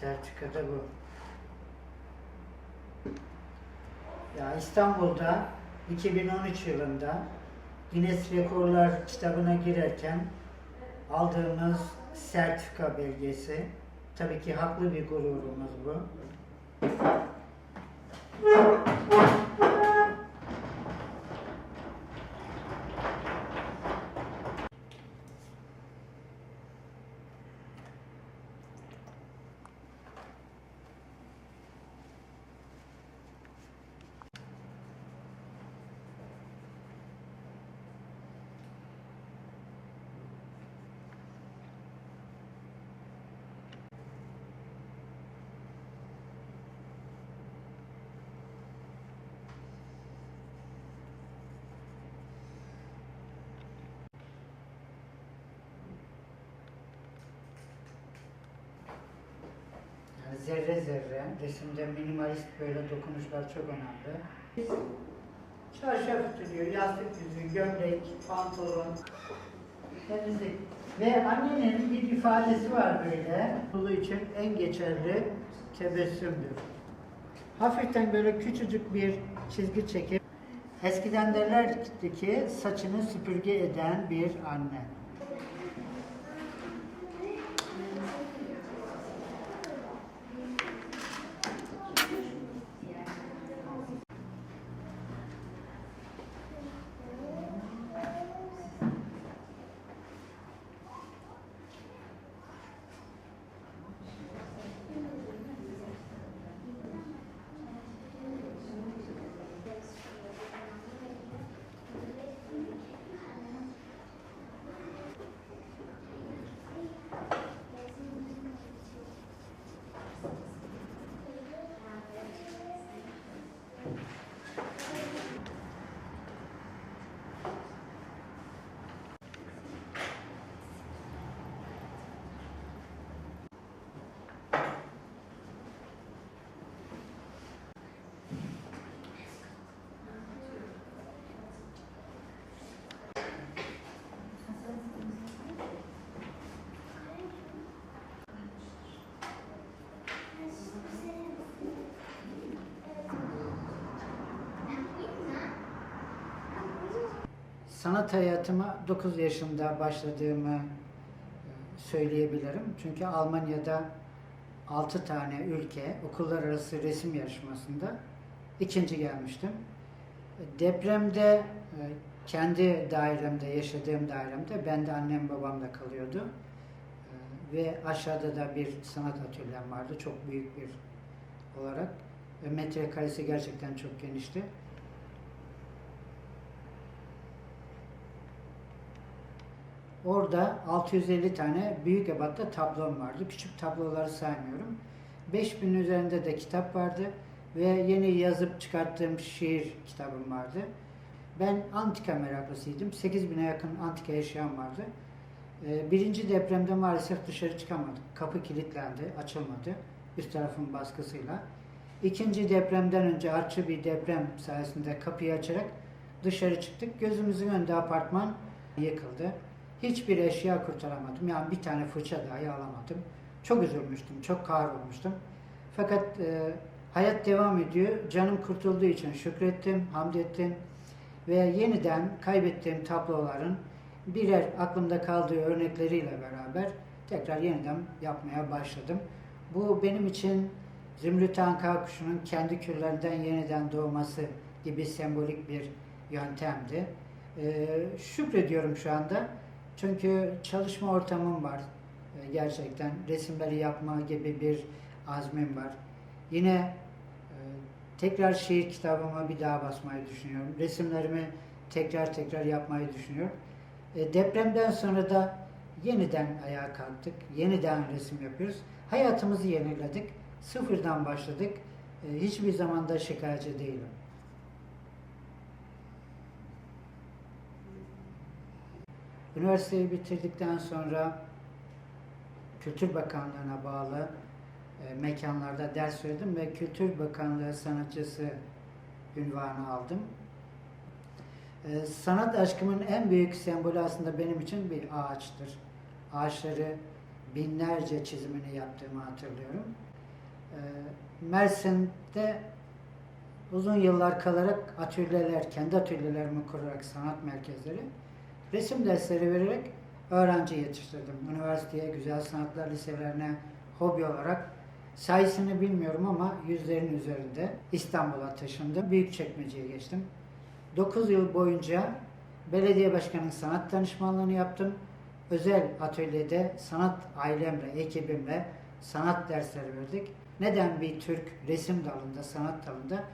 Sertifikada bu. Ya İstanbul'da 2013 yılında Guinness Rekorlar kitabına girerken aldığımız sertifika belgesi. Tabii ki haklı bir gururumuz bu. Yani zerre zerre, resimde minimalist böyle dokunuşlar çok önemli. Çarşaf ütülüyor, yastık yüzü, gömlek, pantolon, temizlik. Ve annenin bir ifadesi var böyle. Bunun için en geçerli tebessümdür. Hafiften böyle küçücük bir çizgi çekip Eskiden derlerdi ki saçını süpürge eden bir anne. Sanat hayatıma 9 yaşında başladığımı e, söyleyebilirim. Çünkü Almanya'da 6 tane ülke okullar arası resim yarışmasında ikinci gelmiştim. Depremde e, kendi dairemde, yaşadığım dairemde ben de annem babam da kalıyordu. E, Ve aşağıda da bir sanat atölyem vardı. Çok büyük bir olarak. Metrekaresi gerçekten çok genişti. Orada 650 tane büyük ebatta tablom vardı. Küçük tabloları saymıyorum. 5000 üzerinde de kitap vardı ve yeni yazıp çıkarttığım şiir kitabım vardı. Ben antika meraklısıydım. 8000'e yakın antika eşyam vardı. Ee, Birinci depremde maalesef dışarı çıkamadık. Kapı kilitlendi, açılmadı. Üst tarafın baskısıyla. İkinci depremden önce artçı bir deprem sayesinde kapıyı açarak dışarı çıktık. Gözümüzün önünde apartman yıkıldı. Hiçbir eşya kurtaramadım. Yani bir tane fırça dahi alamadım. Çok üzülmüştüm, çok kahrolmuştum. Fakat e, hayat devam ediyor. Canım kurtulduğu için şükrettim, hamd ettim. Ve yeniden kaybettiğim tabloların birer aklımda kaldığı örnekleriyle beraber tekrar yeniden yapmaya başladım. Bu benim için Zümrüt Anka kuşunun kendi küllerinden yeniden doğması gibi sembolik bir yöntemdi. Ee, şükrediyorum şu anda. Çünkü çalışma ortamım var. Ee, gerçekten resimleri yapma gibi bir azmim var. Yine e, tekrar şiir kitabıma bir daha basmayı düşünüyorum. Resimlerimi tekrar tekrar yapmayı düşünüyorum. E, depremden sonra da yeniden ayağa kalktık. Yeniden resim yapıyoruz. Hayatımızı yeniledik. Sıfırdan başladık. E, hiçbir zamanda şikayetçi değilim. Üniversiteyi bitirdikten sonra Kültür Bakanlığı'na bağlı e, mekanlarda ders verdim ve Kültür Bakanlığı sanatçısı ünvanı aldım. E, sanat aşkımın en büyük sembolü aslında benim için bir ağaçtır. Ağaçları binlerce çizimini yaptığımı hatırlıyorum. Ee, Mersin'de uzun yıllar kalarak atölyeler, kendi atölyelerimi kurarak sanat merkezleri, resim dersleri vererek öğrenci yetiştirdim. Üniversiteye, güzel sanatlar liselerine hobi olarak sayısını bilmiyorum ama yüzlerin üzerinde İstanbul'a taşındım. Büyükçekmece'ye geçtim. 9 yıl boyunca belediye başkanının sanat danışmanlığını yaptım. Özel atölyede sanat ailemle, ekibimle sanat dersleri verdik. Neden bir Türk resim dalında, sanat dalında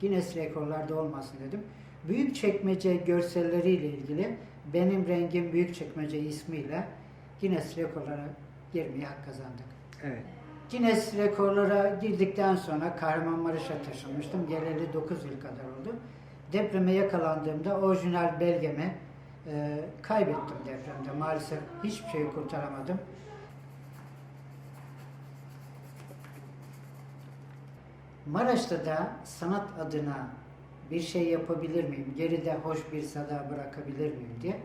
Guinness rekorlarda olmasın dedim. Büyükçekmece görselleriyle ilgili benim rengim Büyükçekmece ismiyle Guinness rekorlara girmeye hak kazandık. Evet. Guinness rekorlara girdikten sonra Kahramanmaraş'a taşınmıştım. Geleli 9 yıl kadar oldu. Depreme yakalandığımda orijinal belgemi e, kaybettim depremde. Maalesef hiçbir şeyi kurtaramadım. Maraş'ta da sanat adına bir şey yapabilir miyim, geride hoş bir sada bırakabilir miyim diye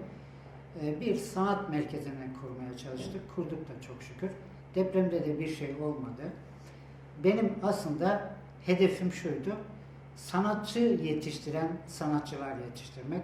e, bir sanat merkezini kurmaya çalıştık. Kurduk da çok şükür. Depremde de bir şey olmadı. Benim aslında hedefim şuydu. Sanatçı yetiştiren sanatçılar yetiştirmek.